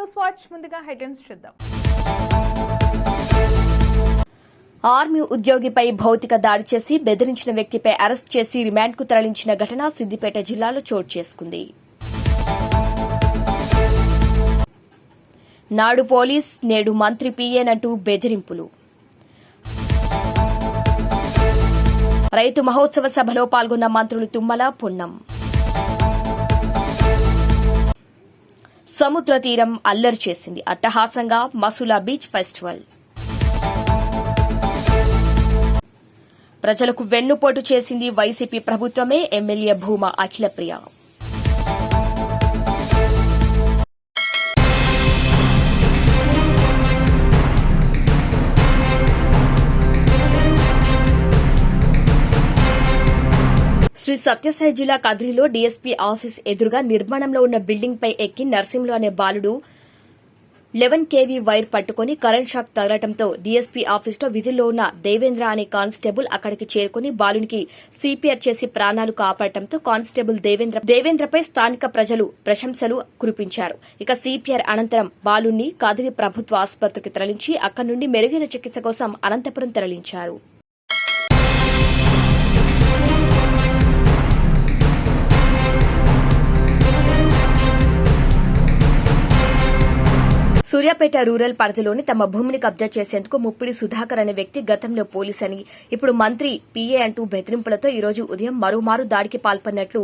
News watch ముందుగా headlines చూద్దాం. Army ఉద్యోగిపై భౌతిక దాడి చేసి బెదిరించిన వ్యక్తిపై అరెస్ట్ చేసి రిమాండ్కు తరలించిన ఘటన సిద్దిపేట జిల్లాలో చోటు చేసుకుంది. నాడు పోలీస్ నేడు మంత్రి పిఏనంటూ బెదిరింపులు. రైతు మహోత్సవ సభలో పాల్గొన్న మంత్రులు తుమ్మల పొన్నం. సముద్ర తీరం అల్లరి చేసింది. అట్టహాసంగా మసులా బీచ్ ఫెస్టివల్. ప్రజలకు వెన్నుపోటు చేసింది వైసీపీ ప్రభుత్వమే. ఎమ్మెల్యే భూమా అఖిలప్రియ. శ్రీ సత్యసాయి జిల్లా కదిరిలో డీఎస్పీ ఆఫీస్ ఎదురుగా నిర్మాణంలో ఉన్న బిల్డింగ్ పై ఎక్కి నర్సింహులు అనే బాలుడు లెవెన్ కేవీ వైర్ పట్టుకుని కరెంట్ షాక్ తగలటంతో డీఎస్పీ ఆఫీస్లో విధుల్లో ఉన్న దేవేంద్ర అనే కానిస్టేబుల్ అక్కడికి చేరుకుని బాలునికి సిపిఆర్ చేసి ప్రాణాలు కాపాడటంతో కానిస్టేబుల్ దేవేంద్ర దేవేంద్రపై స్థానిక ప్రజలు ప్రశంసలు కురిపించారు. ఇక సిపిఆర్ అనంతరం బాలుని కదిరి ప్రభుత్వ ఆసుపత్రికి తరలించి అక్కడి నుండి మెరుగైన చికిత్స కోసం అనంతపురం తరలించారు. సూర్యాపేట రూరల్ పరిధిలోని తమ భూమిని కబ్జా చేసేందుకు ముప్పిడి సుధాకర్ అనే వ్యక్తి గతంలో పోలీస్ అని ఇప్పుడు మంత్రి పీఏ అంటూ బెదిరింపులతో ఈ రోజు ఉదయం మరోమారు దాడికి పాల్పడినట్లు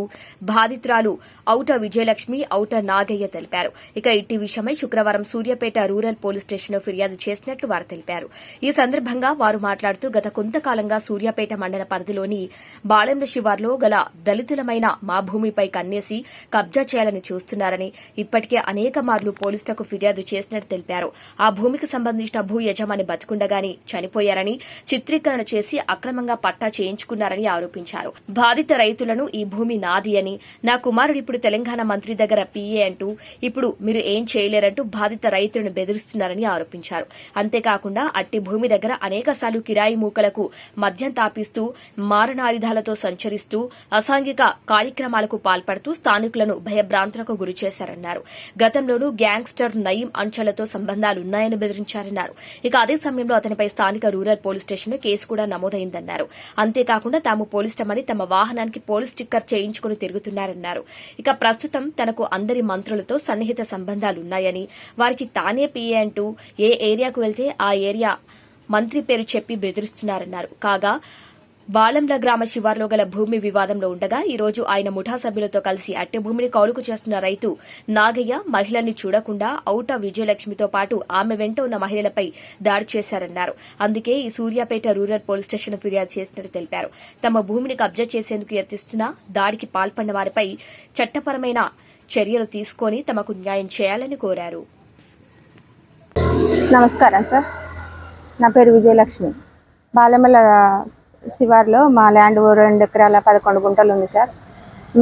బాధితురాలు ఔట విజయలక్ష్మి ఔట నాగయ్య తెలిపారు. ఇక ఇట్టి విషయమై శుక్రవారం సూర్యాపేట రూరల్ పోలీస్ స్టేషన్లో ఫిర్యాదు చేసినట్లు వారు తెలిపారు. ఈ సందర్భంగా వారు మాట్లాడుతూ గత కొంతకాలంగా సూర్యాపేట మండల పరిధిలోని బాళెంల శివార్లో గల దళితులమైన మా భూమిపై కన్నేసి కబ్జా చేయాలని చూస్తున్నారని ఇప్పటికే అనేక మార్లు పోలీసులకు ఫిర్యాదు చేసిన చేసినట్టు తెలిపారు. ఆ భూమికి సంబంధించిన భూ యజమాని బతికుండగాని చనిపోయారని చిత్రీకరణ చేసి అక్రమంగా పట్టా చేయించుకున్నారని ఆరోపించారు. బాధిత రైతులను ఈ భూమి నాది అని నా కుమారుడు ఇప్పుడు తెలంగాణ మంత్రి దగ్గర పీఏ అంటూ ఇప్పుడు మీరు ఏం చేయలేరంటూ బాధిత రైతులను బెదిరిస్తున్నారని ఆరోపించారు. అంతేకాకుండా అట్టి భూమి దగ్గర అనేక సార్లు కిరాయి మూకలకు మద్యం తాపిస్తూ మారణాయుధాలతో సంచరిస్తూ అసాంఘిక కార్యక్రమాలకు పాల్పడుతూ స్థానికులను భయభ్రాంతులకు గురి చేశారన్నారు గతంలోనూ గ్యాంగ్స్టర్ నయీం అంచెలతో సంబంధాలున్నాయని బెదిరించారన్నారు. ఇక అదే సమయంలో అతనిపై స్థానిక రూరల్ పోలీస్ స్టేషన్లో కేసు కూడా నమోదైందన్నారు. అంతేకాకుండా తాము పోలీసులమని తమ వాహనానికి పోలీస్ స్టిక్కర్ చేయించుకుని తిరుగుతున్నారన్నారు. ఇక ప్రస్తుతం తనకు అందరి మంత్రులతో సన్నిహిత సంబంధాలున్నాయని వారికి తానే పీఏ అంటూ ఏ ఏరియాకు వెళ్తే ఆ ఏరియా మంత్రి పేరు చెప్పి బెదిరిస్తున్నారన్నారు. కాగా బాలంల గ్రామ శివార్లో గల భూమి వివాదంలో ఉండగా ఈ రోజు ఆయన ముఠా సభ్యులతో కలిసి అట్టె భూమిని కౌలుకు చేస్తున్న రైతు నాగయ్య మహిళల్ని చూడకుండా ఔట విజయలక్ష్మితో పాటు ఆమె వెంట ఉన్న మహిళలపై దాడి చేశారన్నారు. అందుకే ఈ సూర్యాపేట రూరల్ పోలీస్ స్టేషన్ ఫిర్యాదు చేసినట్టు తెలిపారు. తమ భూమిని కబ్జా చేసేందుకు యత్నిస్తున్న దాడికి పాల్పడిన వారిపై చట్టపరమైన చర్యలు తీసుకొని తమకు న్యాయం చేయాలని కోరారు. నమస్కారం సార్. నా పేరు విజయలక్ష్మి. బాలమల్ల శివార్లో మా ల్యాండ్ రెండు ఎకరాల పదకొండు గుంటలు ఉంది సార్.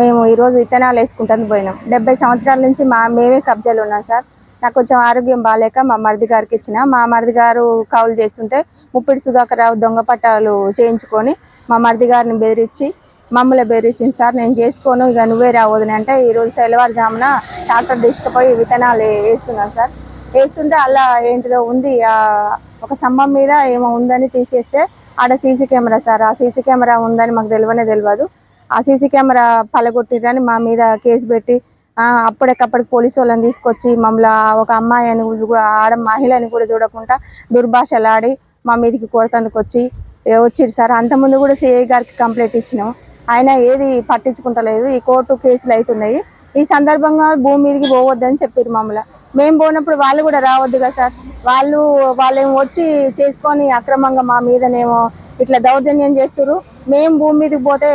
మేము ఈరోజు విత్తనాలు వేసుకుంటాను పోయినాం. డెబ్బై సంవత్సరాల నుంచి మా మేమే కబ్జాలు ఉన్నాం సార్. నాకు కొంచెం ఆరోగ్యం బాగాలేక మా మరిది గారికి ఇచ్చిన. మా మరిది గారు కౌలు చేస్తుంటే ముప్పిడి సుధాకర్ రావు దొంగ పట్టాలు చేయించుకొని మా మరిది గారిని బెదిరించి మమ్మల్ని బెదిరించింది సార్. నేను చేసుకోను ఇక నువ్వే రావద్దని అంటే ఈరోజు తెల్లవారుజామున డాక్టర్ తీసుకుపోయి విత్తనాలు వేస్తున్నాను సార్. వేస్తుంటే అలా ఏంటిదో ఉంది. ఒక స్తంభం మీద ఏమో ఉందని తీసేస్తే ఆడ సీసీ కెమెరా సార్ ఆ సీసీ కెమెరా ఉందని మాకు తెలియనే తెలియదు. ఆ సీసీ కెమెరా పలగొట్టిరని మా మీద కేసు పెట్టి ఆ, అప్పటికప్పటికి పోలీసు వాళ్ళని తీసుకొచ్చి మమ్మల్ని ఒక అమ్మాయి అని ఆడ మహిళని కూడా చూడకుండా దుర్భాషలాడి మా మీదకి కొడతందుకు వచ్చి వచ్చిరు సార్. అంతకుముందు కూడా సిఐ గారికి కంప్లైంట్ ఇచ్చినాం. ఆయన ఏది పట్టించుకుంటలేదు. ఈ కోర్టు కేసులు అవుతున్నాయి ఈ సందర్భంగా భూమి మీదకి పోవద్దని చెప్పారు మమ్మల్ని. మేము పోనప్పుడు వాళ్ళు కూడా రావద్దు కదా సార్. వాళ్ళు వాళ్ళేమో వచ్చి చేసుకొని అక్రమంగా మా మీదనేమో ఇట్లా దౌర్జన్యం చేస్తారు మేము భూమి మీదకి పోతే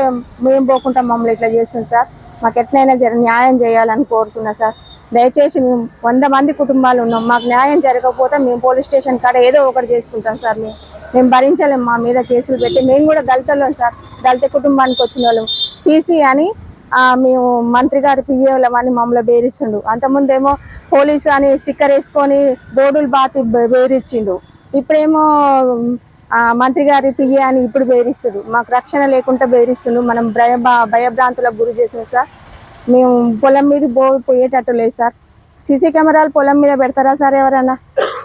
మేము పోకుండా మమ్మల్ని ఇట్లా చేస్తుంది సార్. మాకు ఎట్లయినా జర న్యాయం చేయాలని కోరుతున్నా సార్. దయచేసి మేము వంద మంది కుటుంబాలు ఉన్నాం. మాకు న్యాయం జరగకపోతే మేము పోలీస్ స్టేషన్ కాడ ఏదో ఒకటి చేసుకుంటాం సార్. మేము మేము భరించలేం మా మీద కేసులు పెట్టి. మేము కూడా దళితులం సార్. దళిత కుటుంబానికి వచ్చిన వాళ్ళం పీసీ అని మేము మంత్రి గారి పియ్యలం మమ్మల్ని బేరిస్తుండు. అంతకుముందేమో పోలీసు అని స్టిక్కర్ వేసుకొని బోర్డులు బాతి బేరిచ్చిండు. ఇప్పుడేమో మంత్రి గారి పిఏ అని ఇప్పుడు బేరిస్తుడు. మాకు రక్షణ లేకుండా బేరిస్తుండు. మనం భయ భయభ్రాంతులకు గురి చేసాం సార్. మేము పొలం మీద బో పోయేటట్టు లేదు సార్. సీసీ కెమెరాలు పొలం మీద పెడతారా సార్ ఎవరైనా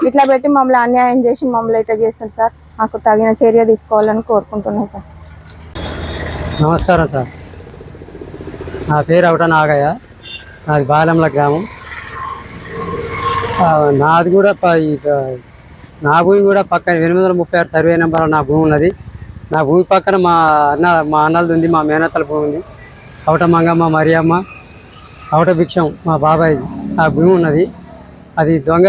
ఇట్లా పెట్టి మమ్మల్ని అన్యాయం చేసి మమ్మల్ని ఇట్లా చేస్తుంది సార్. మాకు తగిన చర్య తీసుకోవాలని కోరుకుంటున్నాం సార్. నమస్కారం సార్. నా పేరు అవట నాగయ్య. నాది బాలెంల గ్రామం. నాది కూడా ప- ఈ నా భూమి కూడా పక్కన ఎనిమిది వందల ముప్పై ఆరు సర్వే నెంబర్ నా భూమి ఉన్నది. నా భూమి పక్కన మా అన్న మా అన్నలది ఉంది మా మేనత్తల భూమి ఉంది. అవట మంగమ్మ మరియమ్మ అవట భిక్షం మా బాబాయ్ ఆ భూమి ఉన్నది. అది దొంగ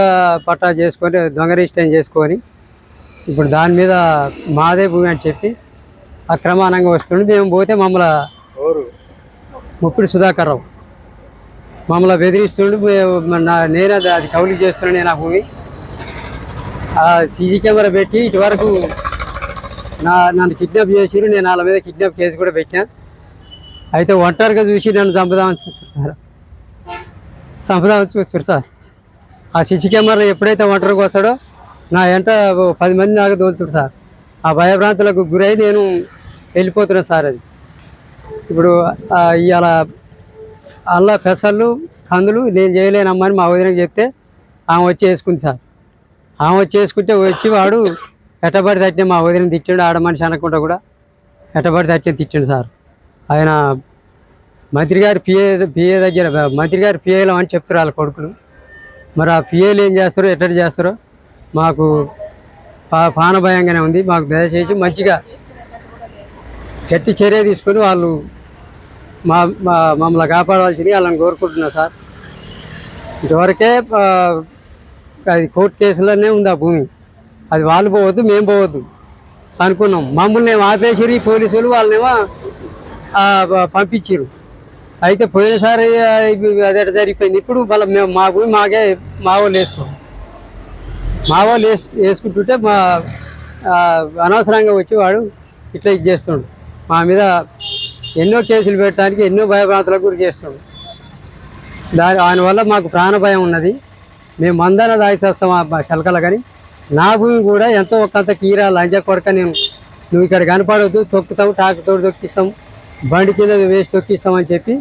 పట్టా చేసుకొని దొంగ రిజిస్టర్ చేసుకొని ఇప్పుడు దాని మీద మాదే భూమి అని చెప్పి అక్రమానంగా వస్తుండే. మేము పోతే మమ్మల్ని ముప్పిడి సుధాకర్ రావు మమ్మల్ని బెదిరిస్తుండే నేనే నా- నేను అది అది కౌలు చేస్తున్నాను నేను ఆ భూమి. ఆ సీసీ కెమెరా పెట్టి ఇటు వరకు నా నన్ను కిడ్నాప్ చేసిరు నేను వాళ్ళ మీద కిడ్నాప్ కేసు కూడా పెట్టాను. అయితే ఒంటరిగా చూసి నన్ను చంపుదామని చూస్తారు సార్. చంపుదామని చూస్తారు సార్. ఆ సిసి కెమెరా ఎప్పుడైతే ఒంటరికి వస్తాడో నా ఎంట ఓ పది మంది నాకు తోలుతాడు సార్. ఆ భయభ్రాంతులకు గురై నేను వెళ్ళిపోతున్నాను సార్ అది. ఇప్పుడు ఇవాళ అల్ల పెసళ్ళు కందులు నేను చేయలేనమ్మని మా వదినకి చెప్తే ఆమె వచ్చి వేసుకుంది సార్. ఆమె వచ్చి వేసుకుంటే వచ్చి వాడు ఎట్టబడి తట్టిన మా వదిన తిట్టాడు. ఆడ మనిషి అనకుండా కూడా ఎట్టబడి తట్టిన తిట్టాడు సార్. ఆయన మంత్రి గారి పిఏ పిఏ దగ్గర మంత్రి గారు పిఏలో అని చెప్తారు వాళ్ళ కొడుకులు. మరి ఆ పిఏలు ఏం చేస్తారో ఎట్టడి చేస్తారో మాకు పా- పానభయంగానే ఉంది. మాకు దయచేసి మంచిగా గట్టి చర్య తీసుకొని వాళ్ళు మా మమ్మల్ని కాపాడవలసింది వాళ్ళని కోరుకుంటున్నా సార్. ఇంతవరకే అది కోర్టు కేసులోనే ఉంది ఆ భూమి. అది వాళ్ళు పోవద్దు మేము పోవద్దు అనుకున్నాం. మమ్మల్ని ఏమో పోలీసులు వాళ్ళనేమో పంపించారు అయితే పోయినసారి అదే జరిగిపోయింది? ఇప్పుడు మళ్ళీ మేము మా భూమి మాకే మా వాళ్ళు వేసుకోం. మా వాళ్ళు వేసు వేసుకుంటుంటే మా అనవసరంగా వచ్చి వాడు ఇట్లా ఇది చేస్తుండు. మా మీద ఎన్నో కేసులు పెట్టడానికి ఎన్నో భయభ్రాంతులకు గురి చేస్తుండు దాని దానివల్ల మాకు ప్రాణ భయం ఉన్నది. మేము మందన దాయిసేస్తాం ఆ శలకల కానీ. నా భూమి కూడా ఎంతో ఒకంత కీరా లంచ కొరక నేను నువ్వు ఇక్కడ కనపడవద్దు తొక్కుతాం టాకుతోడు తొక్కిస్తాం. బండి కింద వేసి తొక్కిస్తాం అని చెప్పి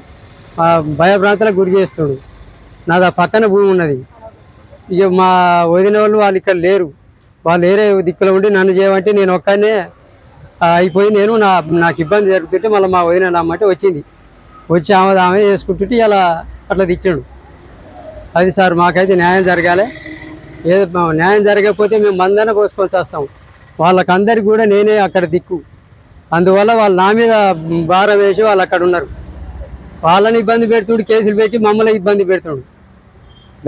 ఆ భయభ్రాంతులకు గురి చేస్తుడు. నాది ఆ పక్కన భూమి ఉన్నది. ఇక మా వదిన వాళ్ళు వాళ్ళు ఇక్కడ లేరు. వాళ్ళు వేరే దిక్కులో ఉండి నన్ను చేయమంటే నేను ఒక్కనే అయిపోయి నేను నా నాకు ఇబ్బంది జరుగుతుంటే మళ్ళీ మా వదిన నమ్మంటే వచ్చింది. వచ్చి ఆమె ఆమె చేసుకుంటుంటే ఇలా అట్లా తిట్టాడు. అది సార్ మాకైతే న్యాయం జరగాలి. ఏదో మా న్యాయం జరగకపోతే మేము మందన పోసుకొని వస్తాం వాళ్ళకందరికి కూడా నేనే అక్కడ దిక్కు. అందువల్ల వాళ్ళు నా మీద భారం వేసి వాళ్ళు అక్కడ ఉన్నారు. వాళ్ళని ఇబ్బంది పెడుతుడు కేసులు పెట్టి మమ్మల్ని ఇబ్బంది పెడుతుడు.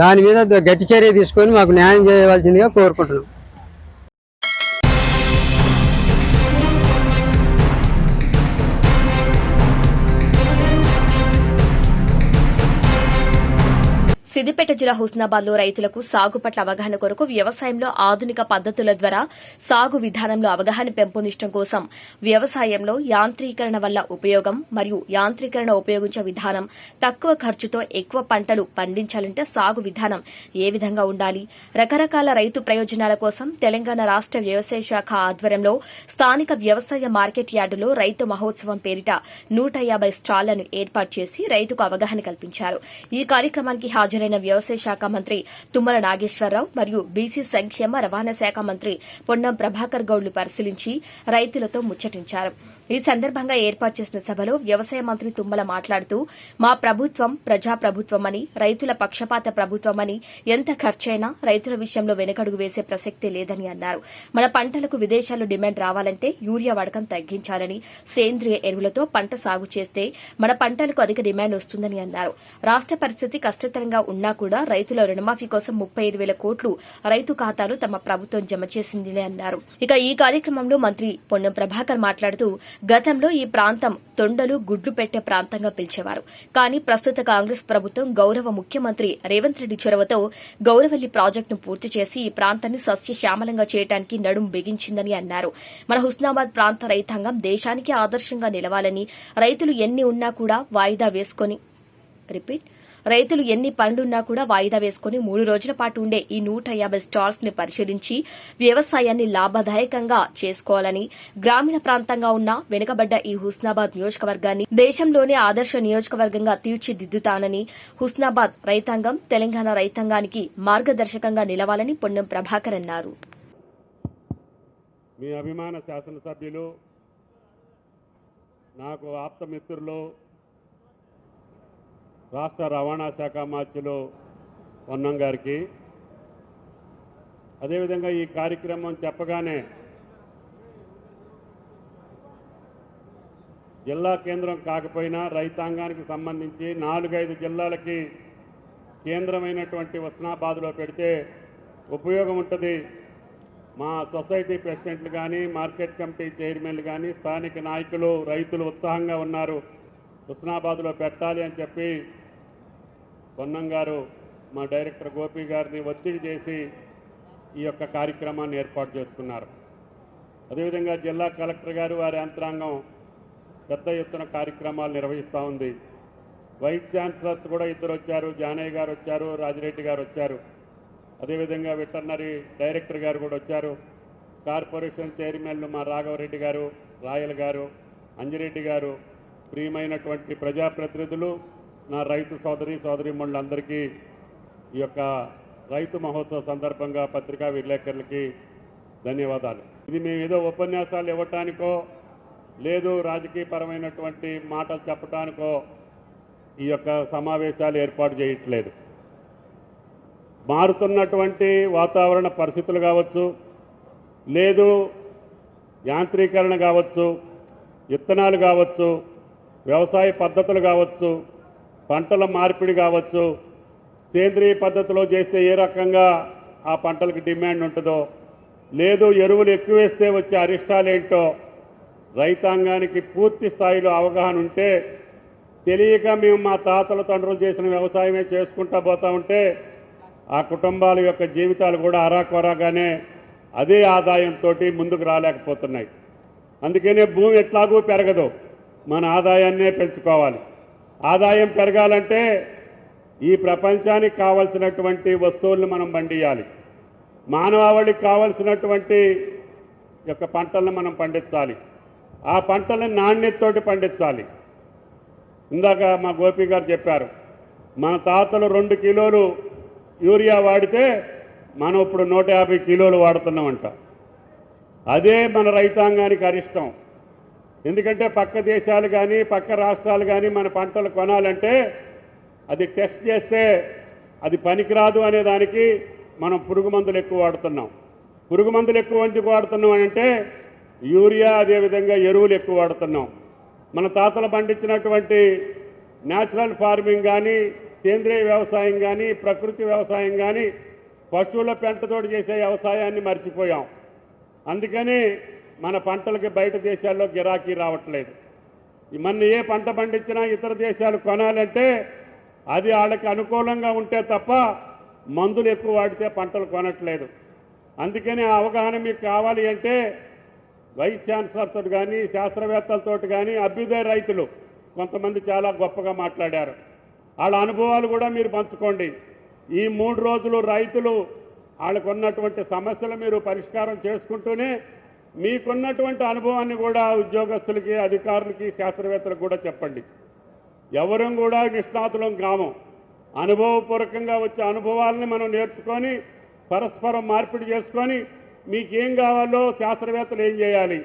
దాని మీద గట్టి చర్య తీసుకొని మాకు న్యాయం చేయవలసిందిగా కోరుకుంటున్నాం. సిద్దిపేట జిల్లా హుస్నాబాద్లో రైతులకు సాగు పట్ల అవగాహన కొరకు వ్యవసాయంలో ఆధునిక పద్దతుల ద్వారా సాగు విధానంలో అవగాహన పెంపొందించడం కోసం వ్యవసాయంలో యాంత్రీకరణ వల్ల ఉపయోగం మరియు యాంత్రీకరణ ఉపయోగించే విధానం తక్కువ ఖర్చుతో ఎక్కువ పంటలు పండించాలంటే సాగు విధానం ఏ విధంగా ఉండాలి? రకరకాల రైతు ప్రయోజనాల కోసం తెలంగాణ రాష్ట వ్యవసాయ శాఖ ఆధ్వర్యంలో స్థానిక వ్యవసాయ మార్కెట్ యార్డులో రైతు మహోత్సవం పేరిట నూట యాభై స్టాళ్ళను ఏర్పాటు చేసి రైతుకు అవగాహన కల్పించారు. ఈ కార్యక్రమానికి హాజరైన వ్యవసాయ శాఖ మంత్రి తుమ్మల నాగేశ్వరరావు మరియు బీసీ సంక్షేమ రవాణా శాఖ మంత్రి పొన్నం ప్రభాకర్ గౌడ్లు పరిశీలించి రైతులతో ముచ్చటించారు. ఈ సందర్భంగా ఏర్పాటు చేసిన సభలో వ్యవసాయ మంత్రి తుమ్మల మాట్లాడుతూ మా ప్రభుత్వం ప్రజా ప్రభుత్వమని రైతుల పక్షపాత ప్రభుత్వమని ఎంత ఖర్చైనా రైతుల విషయంలో వెనుకడుగు వేసే ప్రసక్తే లేదని అన్నారు. మన పంటలకు విదేశాల్లో డిమాండ్ రావాలంటే యూరియా వాడకం తగ్గించాలని సేంద్రియ ఎరువులతో పంట సాగు చేస్తే మన పంటలకు అధిక డిమాండ్ వస్తుందని అన్నారు. రాష్ట పరిస్థితి కష్టతరంగా ఉన్నా కూడా రైతుల రుణమాఫీ కోసం ముప్పై ఐదు వేల కోట్లు రైతు ఖాతాలు తమ ప్రభుత్వం జమ చేసిందని అన్నారు. ఇక ఈ కార్యక్రమంలో మంత్రి పొన్నం ప్రభాకర్ మాట్లాడుతూ గతంలో ఈ ప్రాంతం తొండలు గుడ్లు పెట్టే ప్రాంతంగా పిలిచేవారు. కానీ ప్రస్తుత కాంగ్రెస్ ప్రభుత్వం గౌరవ ముఖ్యమంత్రి రేవంత్ రెడ్డి చొరవతో గౌరవల్లి ప్రాజెక్టును పూర్తి చేసి ఈ ప్రాంతాన్ని సస్యశ్యామలంగా చేయడానికి నడుం బిగించిందని అన్నారు. మన హుస్నాబాద్ ప్రాంత రైతాంగం దేశానికి ఆదర్శంగా నిలవాలని రైతులు ఎన్ని ఉన్నా కూడా వాయిదా వేసుకొని రిపీట్ రైతులు ఎన్ని పనులున్నా కూడా వాయిదా వేసుకుని మూడు రోజుల పాటు ఉండే ఈ నూట యాభై స్టాల్స్ని పరిశీలించి వ్యవసాయాన్ని లాభదాయకంగా చేసుకోవాలని గ్రామీణ ప్రాంతంగా ఉన్న వెనుకబడ్డ ఈ హుస్నాబాద్ నియోజకవర్గాన్ని దేశంలోనే ఆదర్శ నియోజకవర్గంగా తీర్చిదిద్దుతానని హుస్నాబాద్ రైతాంగం తెలంగాణ రైతాంగానికి మార్గదర్శకంగా నిలవాలని పొన్నం ప్రభాకర్ అన్నారు. మీ అభిమాన శాసనసభ్యులు నాకు ఆప్తమిత్రులు రాష్ట్ర రవాణా శాఖ మార్చులు పొన్నం గారికి. అదేవిధంగా ఈ కార్యక్రమం చెప్పగానే జిల్లా కేంద్రం కాకపోయినా రైతాంగానికి సంబంధించి నాలుగైదు జిల్లాలకి కేంద్రమైనటువంటి ఉస్నాబాద్లో పెడితే ఉపయోగం ఉంటుంది. మా సొసైటీ ప్రెసిడెంట్లు కానీ మార్కెట్ కమిటీ చైర్మన్లు కానీ స్థానిక నాయకులు రైతులు ఉత్సాహంగా ఉన్నారు. హుస్నాబాద్లో పెట్టాలి అని చెప్పి పొన్నం గారు మా డైరెక్టర్ గోపి గారిని ఒత్తిడి చేసి ఈ యొక్క కార్యక్రమాన్ని ఏర్పాటు చేసుకున్నారు. అదేవిధంగా జిల్లా కలెక్టర్ గారు వారి యంత్రాంగం పెద్ద ఎత్తున కార్యక్రమాలు నిర్వహిస్తూ ఉంది. వైస్ ఛాన్సలర్స్ కూడా ఇద్దరు వచ్చారు జానయ్య గారు వచ్చారు రాజిరెడ్డి గారు వచ్చారు. అదేవిధంగా వెటర్నరీ డైరెక్టర్ గారు కూడా వచ్చారు. కార్పొరేషన్ చైర్మన్లు మా రాఘవరెడ్డి గారు రాయల్ గారు అంజిరెడ్డి గారు ప్రియమైనటువంటి ప్రజాప్రతినిధులు నా రైతు సోదరి సోదరిమణులందరికీ ఈ యొక్క రైతు మహోత్సవ సందర్భంగా పత్రికా విలేకరులకి ధన్యవాదాలు. ఇది మేము ఏదో ఉపన్యాసాలు ఇవ్వటానికో లేదు రాజకీయపరమైనటువంటి మాటలు చెప్పటానికో ఈ యొక్క సమావేశాలు ఏర్పాటు చేయట్లేదు. మారుతున్నటువంటి వాతావరణ పరిస్థితులు కావచ్చు లేదు యాంత్రీకరణ కావచ్చు విత్తనాలు కావచ్చు వ్యవసాయ పద్ధతులు కావచ్చు పంటల మార్పిడి కావచ్చు సేంద్రియ పద్ధతిలో చేస్తే ఏ రకంగా ఆ పంటలకు డిమాండ్ ఉంటుందో లేదు ఎరువులు ఎక్కువేస్తే వచ్చే వచ్చే అరిష్టాలేంటో రైతాంగానికి పూర్తి స్థాయిలో అవగాహన ఉంటే తెలియక మేము మా తాతల తండ్రులు చేసిన వ్యవసాయమే చేసుకుంటా పోతా ఉంటే ఆ కుటుంబాల యొక్క జీవితాలు కూడా అరాకొరాగానే అదే ఆదాయంతో ముందుకు రాలేకపోతున్నాయి. అందుకనే భూమి ఎట్లాగూ పెరగదు. మన ఆదాయాన్నే పెంచుకోవాలి. ఆదాయం పెరగాలంటే ఈ ప్రపంచానికి కావలసినటువంటి వస్తువులను మనం పండియాలి. మానవాళికి కావలసినటువంటి యొక్క పంటలను మనం పండించాలి. ఆ పంటలను నాణ్యతతోటి పండించాలి. ఇందాక మా గోపి గారు చెప్పారు మన తాతలు రెండు కిలోలు యూరియా వాడితే మనం ఇప్పుడు నూట యాభై కిలోలు వాడుతున్నామంట. అదే మన రైతాంగానికి అరిష్టం. ఎందుకంటే పక్క దేశాలు కానీ పక్క రాష్ట్రాలు కానీ మన పంటలు కొనాలంటే అది టెస్ట్ చేస్తే అది పనికిరాదు అనే దానికి మనం పురుగు మందులు ఎక్కువ వాడుతున్నాం. పురుగు మందులు ఎక్కువ ఎందుకు వాడుతున్నాం అంటే యూరియా అదేవిధంగా ఎరువులు ఎక్కువ వాడుతున్నాం. మన తాతలు పండించినటువంటి న్యాచురల్ ఫార్మింగ్ కానీ సేంద్రియ వ్యవసాయం కానీ ప్రకృతి వ్యవసాయం కానీ పశువుల పెంటతోటి చేసే వ్యవసాయాన్ని మర్చిపోయాం. అందుకని మన పంటలకి బయట దేశాల్లో గిరాకీ రావట్లేదు. మన ఏ పంట పండించినా ఇతర దేశాలు కొనాలంటే అది వాళ్ళకి అనుకూలంగా ఉంటే తప్ప మందులు ఎక్కువ వాడితే పంటలు కొనట్లేదు. అందుకని ఆ అవగాహన మీకు కావాలి అంటే వైస్ ఛాన్సలర్తో కానీ శాస్త్రవేత్తలతో కానీ అభ్యుదయ రైతులు కొంతమంది చాలా గొప్పగా మాట్లాడారు. వాళ్ళ అనుభవాలు కూడా మీరు పంచుకోండి. ఈ మూడు రోజులు రైతులు వాళ్ళకున్నటువంటి సమస్యలు మీరు పరిష్కారం చేసుకుంటూనే మీకున్నటువంటి అనుభవాన్ని కూడా ఉద్యోగస్తులకి అధికారులకి శాస్త్రవేత్తలకు కూడా చెప్పండి. ఎవరం కూడా నిష్ణాతులం కాము అనుభవపూర్వకంగా వచ్చే అనుభవాలని మనం నేర్చుకొని పరస్పరం మార్పిడి చేసుకొని మీకేం కావాలో శాస్త్రవేత్తలు ఏం చేయాలి?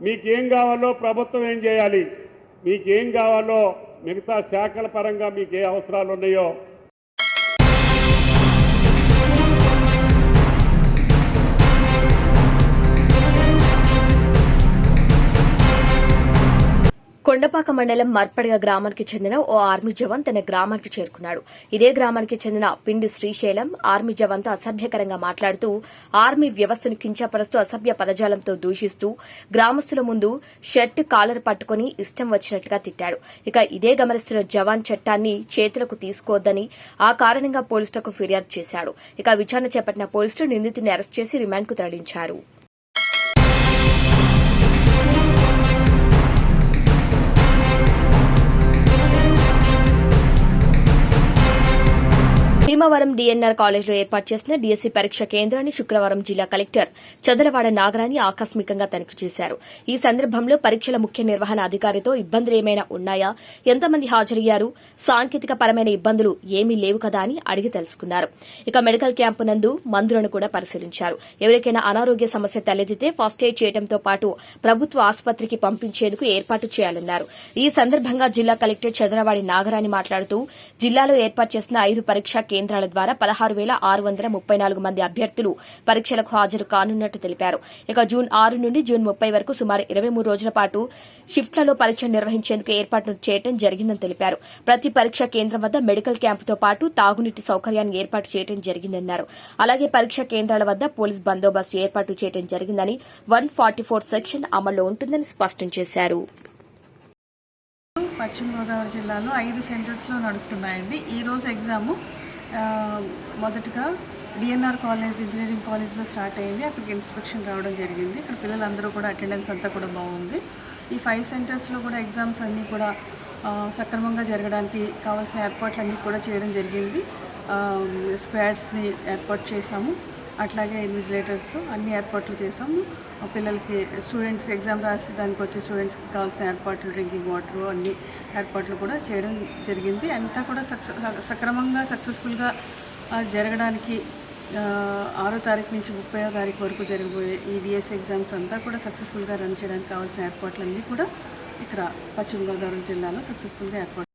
మీకేం కావాలో ప్రభుత్వం ఏం చేయాలి? మీకేం కావాలో మిగతా శాఖల పరంగా మీకు ఏ అవసరాలు ఉన్నాయో కొండపాక మండలం మర్పడగ గ్రామానికి చెందిన ఓ ఆర్మీ జవాన్ తన గ్రామానికి చేరుకున్నాడు. ఇదే గ్రామానికి చెందిన పిండి శ్రీశైలం ఆర్మీ జవాన్తో అసభ్యకరంగా మాట్లాడుతూ ఆర్మీ వ్యవస్థను కించపరుస్తూ అసభ్య పదజాలంతో దూషిస్తూ గ్రామస్తుల ముందు షర్ట్ కాలర్ పట్టుకుని ఇష్టం వచ్చినట్టుగా తిట్టాడు. ఇక ఇదే గమనిస్తున్న జవాన్ చట్టాన్ని చేతులకు తీసుకోవద్దని ఆ కారణంగా పోలీసులకు ఫిర్యాదు చేశాడు. ఇక విచారణ చేపట్టిన పోలీసులు నిందితుడిని అరెస్ట్ చేసి రిమాండ్కు తరలించారు. భీమవరం డిఎన్ఆర్ కాలేజ్లో ఏర్పాటు చేసిన డిఎస్సీ పరీక్ష కేంద్రాన్ని శుక్రవారం జిల్లా కలెక్టర్ చదలవాడ నాగరాణి ఆకస్మికంగా తనిఖీ చేశారు. ఈ సందర్భంలో పరీక్షల ముఖ్య నిర్వహణ అధికారితో ఇబ్బందులు ఏమైనా ఉన్నాయా? ఎంతమంది హాజరయ్యారు? సాంకేతిక పరమైన ఇబ్బందులు ఏమీ లేవు కదా అని అడిగి తెలుసుకున్నారు. ఇక మెడికల్ క్యాంపు నందు మందులను కూడా పరిశీలించారు. ఎవరికైనా అనారోగ్య సమస్య తలెత్తితే ఫస్ట్ ఎయిడ్ చేయడంతో పాటు ప్రభుత్వ ఆసుపత్రికి పంపించేందుకు ఏర్పాటు చేయాలన్నారు. ఈ సందర్భంగా జిల్లా కలెక్టర్ చదలవాడి నాగరాణి మాట్లాడుతూ జిల్లాలో ఏర్పాటు చేసిన ఐదు పరీక్షా కేంద్రాలు ద్వారా పదహారు వేల ఆరు వందల ముప్పై నాలుగు మంది అభ్యర్థులు పరీక్షలకు హాజరు కానున్నట్టు తెలిపారు. ఇక జూన్ ఆరు నుండి జూన్ ముప్పై వరకు సుమారు ఇరవై మూడు రోజుల పాటు షిఫ్ట్లలో పరీక్ష నిర్వహించేందుకు ఏర్పాట్లు చేయడం జరిగిందని తెలిపారు. ప్రతి పరీక్ష కేంద్రం వద్ద మెడికల్ క్యాంపుతో పాటు తాగునీటి సౌకర్యాన్ని ఏర్పాటు చేయడం జరిగిందన్నారు. అలాగే పరీక్షా కేంద్రాల వద్ద పోలీస్ బందోబస్తు ఏర్పాటు చేయడం జరిగిందని వన్ ఫార్టీ ఫోర్ సెక్షన్ అమల్లో ఉంటుందని స్పష్టం చేశారు. పశ్చిమ గోదావరి జిల్లాలో ఐదు సెంటర్స్లో నడుస్తున్నాయండి. ఈరోజు ఎగ్జాము మొదటగా డిఎన్ఆర్ కాలేజ్ ఇంజనీరింగ్ కాలేజ్లో స్టార్ట్ అయింది. అక్కడికి ఇన్స్పెక్షన్ రావడం జరిగింది. ఇక్కడ పిల్లలందరూ కూడా అటెండెన్స్ అంతా కూడా బాగుంది. ఈ ఫైవ్ సెంటర్స్లో కూడా ఎగ్జామ్స్ అన్నీ కూడా సక్రమంగా జరగడానికి కావాల్సిన ఏర్పాట్లు అన్నీ కూడా చేయడం జరిగింది. స్క్వాడ్స్ని ఏర్పాటు చేశాము. అట్లాగే ఇన్విజిలేటర్స్ అన్ని ఏర్పాట్లు చేసాము పిల్లలకి స్టూడెంట్స్ ఎగ్జామ్ రాసేదానికి వచ్చే స్టూడెంట్స్కి కావాల్సిన ఏర్పాట్లు డ్రింకింగ్ వాటర్ అన్ని ఏర్పాట్లు కూడా చేయడం జరిగింది. అంతా కూడా సక్సెస్ సక్రమంగా సక్సెస్ఫుల్గా జరగడానికి ఆరో తారీఖు నుంచి ముప్పై తారీఖు వరకు జరగబోయే ఈ డిఎస్ ఎగ్జామ్స్ అంతా కూడా సక్సెస్ఫుల్గా రన్ చేయడానికి కావాల్సిన ఏర్పాట్లన్నీ కూడా ఇక్కడ పశ్చిమ గోదావరి జిల్లాలో సక్సెస్ఫుల్గా ఏర్పాటు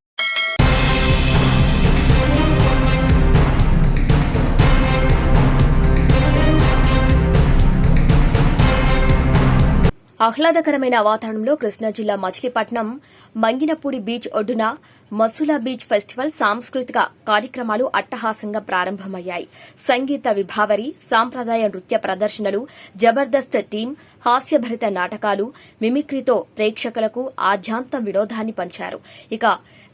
ఆహ్లాదకరమైన వాతావరణంలో కృష్ణా జిల్లా మచిలీపట్నం మంగినపూడి బీచ్ ఒడ్డున మసులా బీచ్ ఫెస్టివల్ సాంస్కృతిక కార్యక్రమాలు అట్టహాసంగా ప్రారంభమయ్యాయి. సంగీత విభావరి సాంప్రదాయ నృత్య ప్రదర్శనలు జబర్దస్త్ టీం హాస్యభరిత నాటకాలు మిమిక్రీతో ప్రేక్షకులకు ఆధ్యాంత వినోదాన్ని పంచారు. ఇక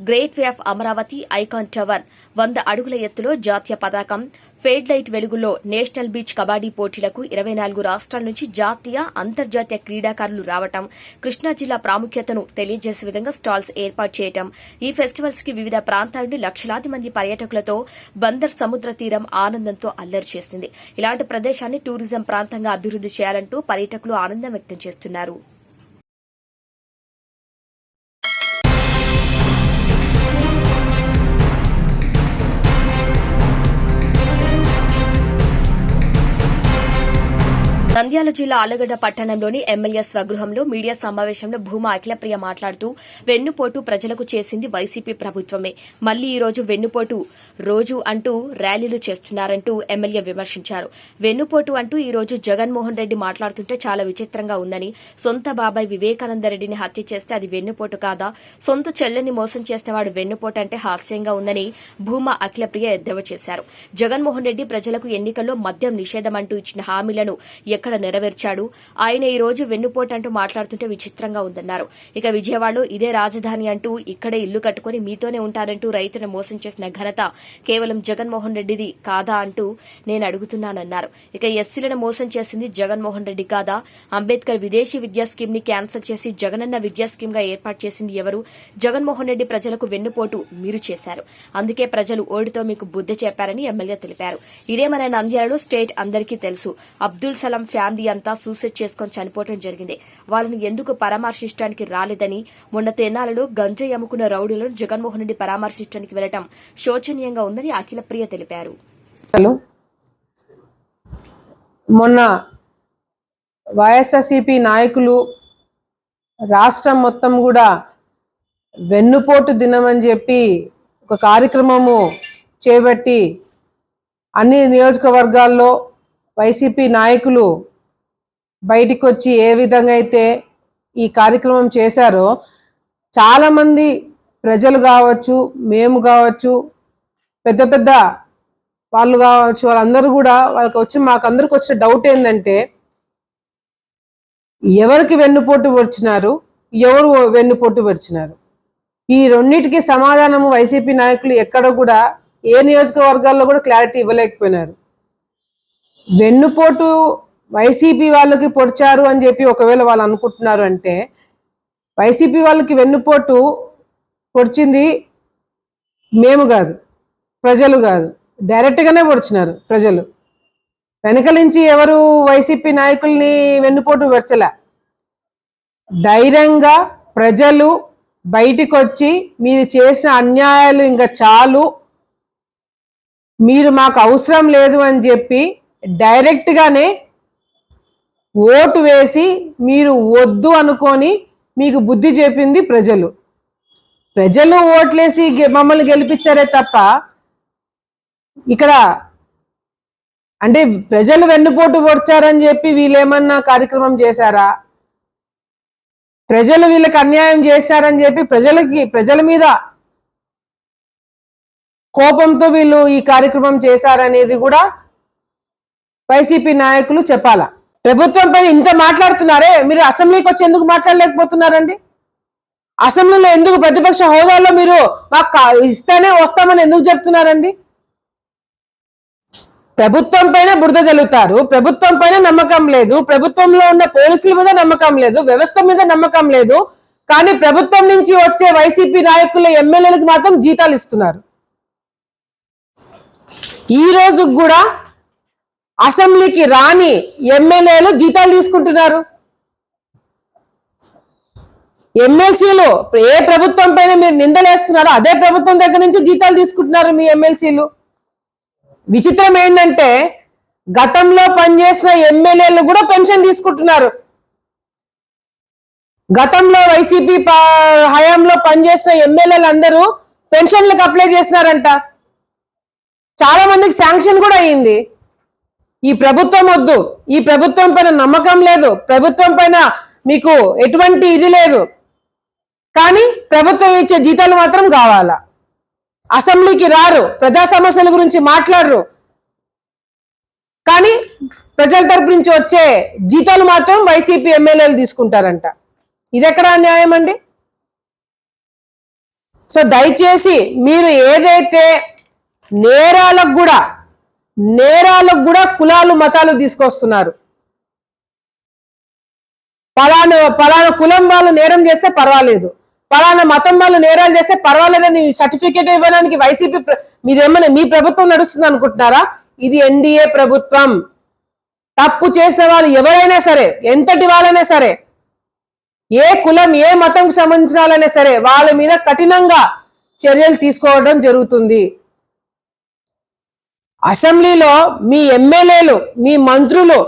great way of Amaravati icon tower వంద అడుగుల ఎత్తులో జాతీయ పతాకం ఫేడ్ లైట్ వెలుగులో నేషనల్ బీచ్ కబడ్డీ పోటీలకు ఇరవై నాలుగు రాష్ట్రాల నుంచి జాతీయ అంతర్జాతీయ క్రీడాకారులు రావటం కృష్ణా జిల్లా ప్రాముఖ్యతను తెలియజేసే విధంగా స్టాల్స్ ఏర్పాటు చేయటం. ఈ ఫెస్టివల్స్కి వివిధ ప్రాంతాల నుండి లక్షలాది మంది పర్యాటకులతో బందర్ సముద్ర తీరం ఆనందంతో అల్లరి చేసింది. ఇలాంటి ప్రదేశాన్ని టూరిజం ప్రాంతంగా అభివృద్ది చేయాలంటూ పర్యాటకులు ఆనందం వ్యక్తం చేస్తున్నారు. నంద్యాల జిల్లా ఆలగడ్డ పట్టణంలోని ఎమ్మెల్యే స్వగృహంలో మీడియా సమావేశంలో భూమా అఖిలప్రియ మాట్లాడుతూ వెన్నుపోటు ప్రజలకు చేసింది వైసీపీ ప్రభుత్వమే. మళ్ళీ ఈ రోజు వెన్నుపోటు రోజు అంటూ ర్యాలీలు చేస్తున్నారంటూ ఎమ్మెల్యే విమర్శించారు. వెన్నుపోటు అంటూ ఈ రోజు జగన్మోహన్ రెడ్డి మాట్లాడుతుంటే చాలా విచిత్రంగా ఉందని సొంత బాబాయ్ వివేకానంద రెడ్డిని హత్య చేస్తే అది వెన్నుపోటు కాదా? సొంత చెల్లెని మోసం చేసిన వాడు వెన్నుపోటు అంటే హాస్యంగా ఉందని భూమా అఖిలప్రియ ఎద్దేవా చేశారు. జగన్మోహన్ రెడ్డి ప్రజలకు ఎన్నికల్లో మద్యం నిషేధం అంటూ ఇచ్చిన హామీలను ఎక్కడ నెరవేర్చాడు. ఆయన ఈ రోజు వెన్నుపోటు అంటూ మాట్లాడుతుంటే విచిత్రంగా ఉందన్నారు. ఇక విజయవాడలో ఇదే రాజధాని అంటూ ఇక్కడే ఇల్లు కట్టుకుని మీతోనే ఉంటారంటూ రైతును మోసం చేసిన ఘనత కేవలం జగన్మోహన్ రెడ్డిది కాదా అంటూ నేను అడుగుతున్నానన్నారు. ఇక ఎస్సీలను మోసం చేసింది జగన్మోహన్ రెడ్డి కాదా? అంబేద్కర్ విదేశీ విద్యా స్కీమ్ని క్యాన్సిల్ చేసి జగనన్న విద్యా స్కీమ్గా ఏర్పాటు చేసింది ఎవరు? జగన్మోహన్ రెడ్డి ప్రజలకు వెన్నుపోటు మీరు చేశారు. అందుకే ప్రజలు ఓడితో మీకు బుద్ధి చెప్పారని ఎమ్మెల్యే తెలిపారు. ఇదే మన నంద్యాలలో స్టేట్ అందరికీ తెలుసు. అబ్దుల్ సలాం ఫ్యామిలీ అంతా సూసైడ్ చేసుకుని చనిపోవడం జరిగింది. వాళ్ళని ఎందుకు పరామర్శించడానికి రాలేదని మొన్న తెనాలలో గంజాయి అమ్ముకున్న రౌడీలను జగన్మోహన్ రెడ్డి పరామర్శించడానికి వెళ్ళడం శోచనీయంగా ఉందని అఖిలప్రియ తెలిపారు. హలో. మొన్న వైఎస్ఆర్సిపి నాయకులు రాష్ట్రం మొత్తం కూడా వెన్నుపోటు దినం అని చెప్పి ఒక కార్యక్రమము చేపట్టి అన్ని నియోజకవర్గాల్లో వైసీపీ నాయకులు బయటికి వచ్చి ఏ విధంగా అయితే ఈ కార్యక్రమం చేశారో చాలామంది ప్రజలు కావచ్చు మేము కావచ్చు పెద్ద పెద్ద వాళ్ళు కావచ్చు వాళ్ళందరూ కూడా వాళ్ళకి వచ్చి మాకు అందరికి వచ్చిన డౌట్ ఏంటంటే ఎవరికి వెన్నుపోటు వచ్చినారు ఎవరు వెన్నుపోటు వచ్చినారు ఈ రెండింటికి సమాధానము వైసీపీ నాయకులు ఎక్కడ కూడా ఏ నియోజకవర్గాల్లో కూడా క్లారిటీ ఇవ్వలేకపోయినారు. వెన్నుపోటు వైసీపీ వాళ్ళకి పొడిచారు అని చెప్పి ఒకవేళ వాళ్ళు అనుకుంటున్నారు అంటే వైసీపీ వాళ్ళకి వెన్నుపోటు పొడిచింది మేము కాదు ప్రజలు కాదు. డైరెక్ట్గానే పొడిచినారు ప్రజలు. వెనక నుంచి ఎవరు వైసీపీ నాయకుల్ని వెన్నుపోటు వెచ్చలే ధైర్యంగా ప్రజలు బయటికి వచ్చి మీరు చేసిన అన్యాయాలు ఇంకా చాలు. మీరు మాకు అవసరం లేదు అని చెప్పి డైరెక్ట్గానే ఓటు వేసి మీరు వద్దు అనుకొని మీకు బుద్ధి చెప్పింది ప్రజలు. ప్రజలు ఓట్లేసి గె- మమ్మల్ని గెలిపించారే తప్ప ఇక్కడ అంటే ప్రజలు వెన్నుపోటు పొడిచారని చెప్పి వీళ్ళేమన్నా కార్యక్రమం చేశారా? ప్రజలు వీళ్ళకి అన్యాయం చేశారని చెప్పి ప్రజలకి ప్రజల మీద కోపంతో వీళ్ళు ఈ కార్యక్రమం చేశారనేది కూడా వైసీపీ నాయకులు చెప్పాలా? ప్రభుత్వం పైన ఇంత మాట్లాడుతున్నారే? మీరు అసెంబ్లీకి వచ్చి ఎందుకు మాట్లాడలేకపోతున్నారండి? అసెంబ్లీలో ఎందుకు ప్రతిపక్ష హోదాలో మీరు మాకు కా- ఇస్తేనే వస్తామని ఎందుకు చెప్తున్నారండి? ప్రభుత్వం పైన బురద జల్లుతారు. ప్రభుత్వం పైన నమ్మకం లేదు. ప్రభుత్వంలో ఉన్న పోలీసుల మీద నమ్మకం లేదు. వ్యవస్థ మీద నమ్మకం లేదు. కానీ ప్రభుత్వం నుంచి వచ్చే వైసీపీ నాయకుల ఎమ్మెల్యేలకు మాత్రం జీతాలు ఇస్తున్నారు. ఈ రోజు కూడా అసెంబ్లీకి రాని ఎమ్మెల్యేలు జీతాలు తీసుకుంటున్నారు. ఎమ్మెల్సీలు ఏ ప్రభుత్వం పైన మీరు నిందలేస్తున్నారో అదే ప్రభుత్వం దగ్గర నుంచి జీతాలు తీసుకుంటున్నారు మీ ఎమ్మెల్సీలు. విచిత్రం ఏంటంటే గతంలో పనిచేసిన ఎమ్మెల్యేలు కూడా పెన్షన్ తీసుకుంటున్నారు. గతంలో వైసీపీ హయాంలో పనిచేసిన ఎమ్మెల్యేలు అందరూ పెన్షన్లకు అప్లై చేస్తున్నారంట. చాలా మందికి శాంక్షన్ కూడా అయ్యింది ఈ ప్రభుత్వం వద్దు. ఈ ప్రభుత్వం పైన నమ్మకం లేదు. ప్రభుత్వం పైన మీకు ఎటువంటి ఇది లేదు. కానీ ప్రభుత్వం ఇచ్చే జీతాలు మాత్రం కావాలా? అసెంబ్లీకి రారు. ప్రజా సమస్యల గురించి మాట్లాడరు. కానీ ప్రజల తరపు నుంచి వచ్చే జీతాలు మాత్రం వైసీపీ ఎమ్మెల్యేలు తీసుకుంటారంట. ఇది ఎక్కడ న్యాయం అండి? సో దయచేసి మీరు ఏదైతే నేరాలకు కూడా నేరాలకు కూడా కులాలు మతాలు తీసుకొస్తున్నారు. పలానా పలానా కులం వాళ్ళు నేరం చేస్తే పర్వాలేదు. పలానా మతం వాళ్ళు నేరాలు చేస్తే పర్వాలేదని సర్టిఫికేట్ ఇవ్వడానికి వైసీపీ మీదేమన్నా మీ ప్రభుత్వం నడుస్తుంది అనుకుంటున్నారా? ఇది ఎన్డీఏ ప్రభుత్వం. తప్పు చేసిన వాళ్ళు ఎవరైనా సరే ఎంతటి వాళ్ళైనా సరే ఏ కులం ఏ మతంకు సంబంధించిన వాళ్ళైనా సరే వాళ్ళ మీద కఠినంగా చర్యలు తీసుకోవడం జరుగుతుంది. అసెంబ్లీలో మీ ఎమ్మెల్యేలు మీ మంత్రులు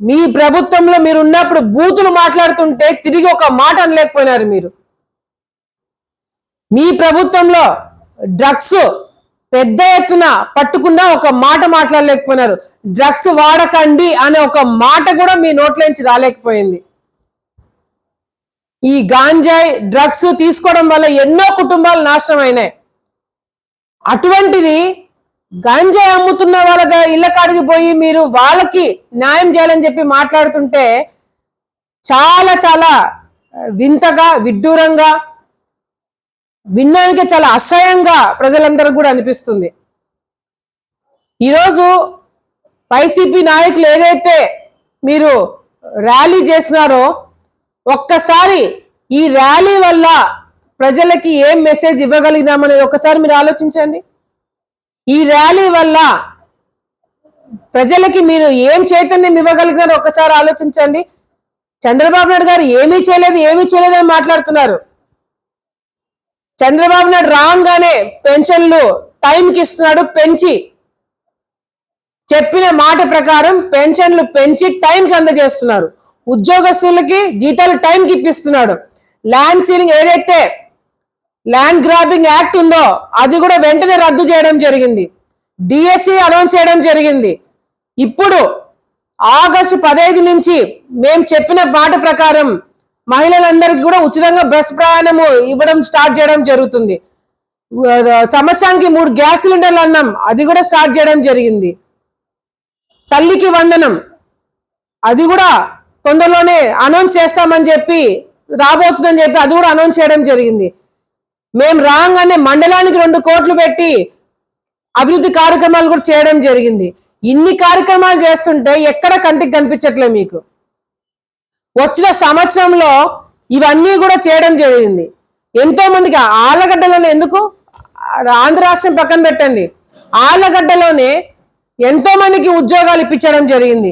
మీ ప్రభుత్వంలో మీరు ఉన్నప్పుడు బూతులు మాట్లాడుతుంటే తిరిగి ఒక మాట అనలేకపోయినారు మీరు. మీ ప్రభుత్వంలో డ్రగ్స్ పెద్ద ఎత్తున పట్టుకున్నా ఒక మాట మాట్లాడలేకపోయినారు. డ్రగ్స్ వాడకండి అనే ఒక మాట కూడా మీ నోట్లోంచి రాలేకపోయింది. ఈ గాంజాయి డ్రగ్స్ తీసుకోవడం వల్ల ఎన్నో కుటుంబాలు నాశనం అయినాయి అటువంటిది గంజాయి అమ్ముతున్న వాళ్ళ ఇళ్ళ కాడికి పోయి మీరు వాళ్ళకి న్యాయం చేయాలని చెప్పి మాట్లాడుతుంటే చాలా చాలా వింతగా విడ్డూరంగా వినడానికి చాలా అసహ్యంగా ప్రజలందరూ కూడా అనిపిస్తుంది. ఈరోజు వైసీపీ నాయకులు ఏదైతే మీరు ర్యాలీ చేసినారో ఒక్కసారి ఈ ర్యాలీ వల్ల ప్రజలకి ఏం మెసేజ్ ఇవ్వగలిగినామనేది ఒకసారి మీరు ఆలోచించండి. ఈ ర్యాలీ వల్ల ప్రజలకి మీరు ఏం చైతన్యం ఇవ్వగలిగినారో ఒకసారి ఆలోచించండి. చంద్రబాబు నాయుడు గారు ఏమీ చేయలేదు ఏమీ చేయలేదు అని మాట్లాడుతున్నారు. చంద్రబాబు నాయుడు రాగానే పెన్షన్లు టైంకి ఇస్తున్నాడు పెంచి. చెప్పిన మాట ప్రకారం పెన్షన్లు పెంచి టైంకి అందజేస్తున్నారు. ఉద్యోగస్తులకి జీతాలు టైంకి ఇప్పిస్తున్నాడు. ల్యాండ్ సీలింగ్ ఏదైతే ల్యాండ్ గ్రాబింగ్ యాక్ట్ ఉందో అది కూడా వెంటనే రద్దు చేయడం జరిగింది. డిఎస్సి అనౌన్స్ చేయడం జరిగింది. ఇప్పుడు ఆగస్టు పదహైదు నుంచి మేము చెప్పిన మాట ప్రకారం మహిళలందరికీ కూడా ఉచితంగా బస్ ప్రయాణము ఇవ్వడం స్టార్ట్ చేయడం జరుగుతుంది. సంవత్సరానికి మూడు గ్యాస్ సిలిండర్లు అన్నాం అది కూడా స్టార్ట్ చేయడం జరిగింది. తల్లికి వందనం అది కూడా తొందరలోనే అనౌన్స్ చేస్తామని చెప్పి రాబోతుందని చెప్పి అది కూడా అనౌన్స్ చేయడం జరిగింది. మేము రాగానే మండలానికి రెండు కోట్లు పెట్టి అభివృద్ధి కార్యక్రమాలు కూడా చేయడం జరిగింది. ఇన్ని కార్యక్రమాలు చేస్తుంటే ఎక్కడ కంటికి కనిపించట్లే మీకు? వచ్చిన సంవత్సరంలో ఇవన్నీ కూడా చేయడం జరిగింది. ఎంతో మందికి ఆలగడ్డలోనే ఎందుకు? ఆంధ్ర రాష్ట్రం పక్కన పెట్టండి. ఆలగడ్డలోనే ఎంతో మందికి ఉద్యోగాలు ఇప్పించడం జరిగింది.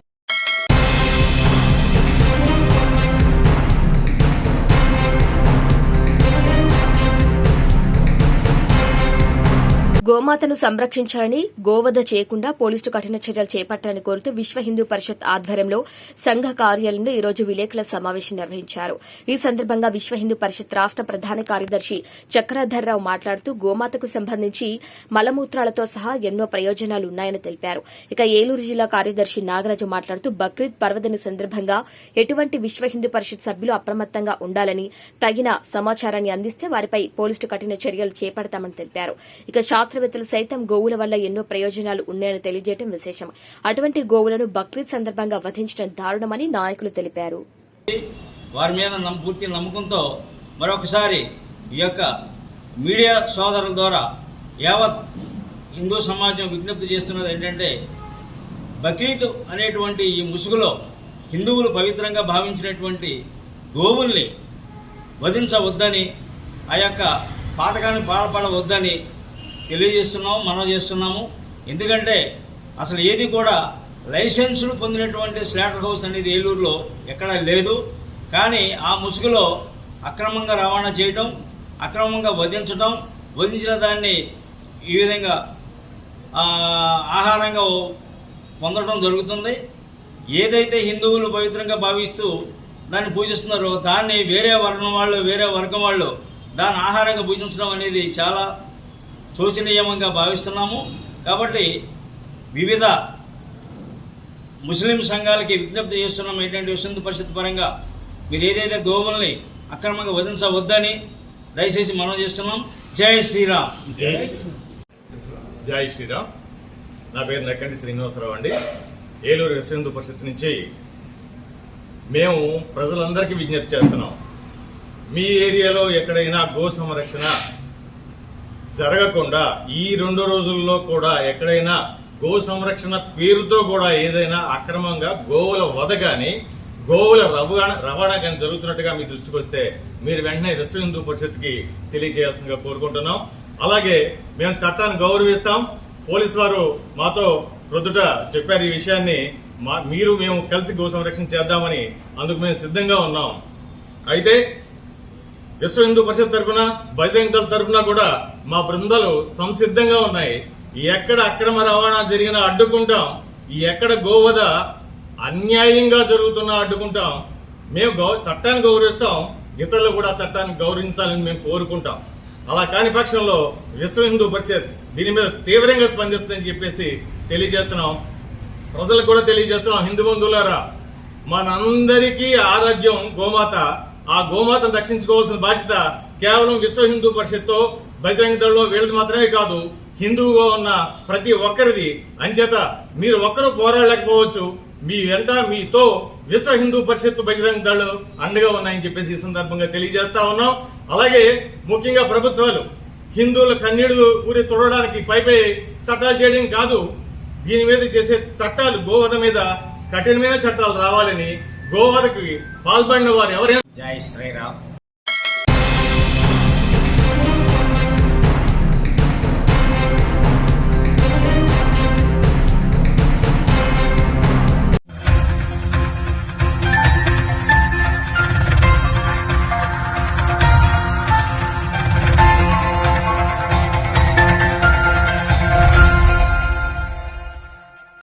గోమాతను సంరక్షించాలని గోవధ చేయకుండా పోలీసులు కఠిన చర్యలు చేపట్టాలని కోరుతూ విశ్వ హిందూ పరిషత్ ఆధ్వర్యంలో సంఘ కార్యాలయంలో ఈ రోజు విలేకరుల సమావేశం నిర్వహించారు. ఈ సందర్భంగా విశ్వ హిందూ పరిషత్ రాష్ట ప్రధాన కార్యదర్శి చక్రధర్రావు మాట్లాడుతూ గోమాతకు సంబంధించి మలమూత్రాలతో సహా ఎన్నో ప్రయోజనాలు ఉన్నాయని తెలిపారు. ఇక ఏలూరు జిల్లా కార్యదర్శి నాగరాజు మాట్లాడుతూ బక్రీద్ పర్వదిన సందర్భంగా ఎటువంటి విశ్వ హిందూ పరిషత్ సభ్యులు అప్రమత్తంగా ఉండాలని తగిన సమాచారాన్ని అందిస్తే వారిపై పోలీసులు కఠిన చర్యలు చేపడతామని తెలిపారు. ఇక శాస్త్రవేత్త శాస్త్రవేత్తలు సైతం గోవుల వల్ల ఎన్నో ప్రయోజనాలు ఉన్నాయని తెలియజేయడం విశేషం. అటువంటి గోవులను బక్రీద్ సందర్భంగా వధించడం దారుణమని నాయకులు తెలిపారు. వారి మీద నమ్మ పూర్తి నమ్మకంతో మరొకసారి ఈ యొక్క మీడియా సోదరుల ద్వారా యావత్ హిందూ సమాజం విజ్ఞప్తి చేస్తున్నది ఏంటంటే బక్రీద్ అనేటువంటి ఈ ముసుగులో హిందువులు పవిత్రంగా భావించినటువంటి గోవుల్ని వధించవద్దని ఆ యొక్క పాతకాన్ని పాల్పడవద్దని తెలియజేస్తున్నాము మనం చేస్తున్నాము. ఎందుకంటే అసలు ఏది కూడా లైసెన్సులు పొందినటువంటి స్లాటర్ హౌస్ అనేది ఏలూరులో ఎక్కడా లేదు. కానీ ఆ ముసుగులో అక్రమంగా రవాణా చేయటం అక్రమంగా వధించటం వధించిన దాన్ని ఈ విధంగా ఆహారంగా పొందడం జరుగుతుంది. ఏదైతే హిందువులు పవిత్రంగా భావిస్తూ దాన్ని పూజిస్తున్నారో దాన్ని వేరే వర్గం వాళ్ళు వేరే వర్గం వాళ్ళు దాన్ని ఆహారంగా పూజించడం అనేది చాలా శోచనీయంగా భావిస్తున్నాము. కాబట్టి వివిధ ముస్లిం సంఘాలకి విజ్ఞప్తి చేస్తున్నాం ఏంటంటే విశ్వ పరిషత్ పరంగా మీరు ఏదైతే గోవుల్ని అక్రమంగా వదిలించవద్దని దయచేసి మనం చేస్తున్నాం. జై శ్రీరామ్. జై శ్రీరామ్. నా పేరు నక్కండి శ్రీనివాసరావు అండి. ఏలూరు విశ్వ పరిషత్ నుంచి మేము ప్రజలందరికీ విజ్ఞప్తి చేస్తున్నాం. మీ ఏరియాలో ఎక్కడైనా గో సంరక్షణ జరగకుండా ఈ రెండు రోజుల్లో కూడా ఎక్కడైనా గో సంరక్షణ పేరుతో కూడా ఏదైనా అక్రమంగా గోవుల వధ కానీ గోవుల రవాణా రవాణా కానీ జరుగుతున్నట్టుగా మీ దృష్టికి వస్తే మీరు వెంటనే విశ్వ హిందూ పరిషత్కి తెలియజేయాల్సిందిగా కోరుకుంటున్నాం. అలాగే మేము చట్టాన్ని గౌరవిస్తాం. పోలీసు వారు మాతో ప్రొద్దుట చెప్పారు ఈ విషయాన్ని. మా మీరు మేము కలిసి గో సంరక్షణ చేద్దామని అందుకు మేము సిద్ధంగా ఉన్నాం. అయితే విశ్వ హిందూ పరిషత్ తరపున బజరంగ్ దళ తరపున కూడా మా బృందాలు సంసిద్ధంగా ఉన్నాయి. ఎక్కడ అక్రమ రవాణా జరిగినా అడ్డుకుంటాం. ఎక్కడ గోవధ అన్యాయంగా జరుగుతున్నా అడ్డుకుంటాం. మేము గౌ చట్టాన్ని గౌరవిస్తాం. ఇతరులు కూడా చట్టాన్ని గౌరవించాలని మేము కోరుకుంటాం. అలా కాని పక్షంలో విశ్వ హిందూ పరిషత్ దీని మీద తీవ్రంగా స్పందిస్తుందని చెప్పేసి తెలియజేస్తున్నాం. ప్రజలకు కూడా తెలియజేస్తున్నాం. హిందూ బంధువులారా మనందరికీ ఆరాధ్యం గోమాత. ఆ గోమాతను రక్షించుకోవాల్సిన బాధ్యత కేవలం విశ్వ హిందూ పరిషత్తో బహిరంగ దళలో వీళ్ళది మాత్రమే కాదు హిందువుగా ఉన్న ప్రతి ఒక్కరిది. అంచేత మీరు ఒక్కరూ పోరాడలేకపోవచ్చు. మీ వెంట మీతో విశ్వ హిందూ పరిషత్ బహిరంగ దళాలు అండగా ఉన్నాయని చెప్పేసి ఈ సందర్భంగా తెలియజేస్తా ఉన్నాం. అలాగే ముఖ్యంగా ప్రభుత్వాలు హిందువుల కన్నీడు ఊరి తొడడానికి పైపై చట్టాలు చేయడం కాదు. దీని మీద చేసే చట్టాలు గోవధ మీద కఠినమైన చట్టాలు రావాలని గోవధకి పాల్పడిన వారు ఎవరైనా జై శ్రీరామ్.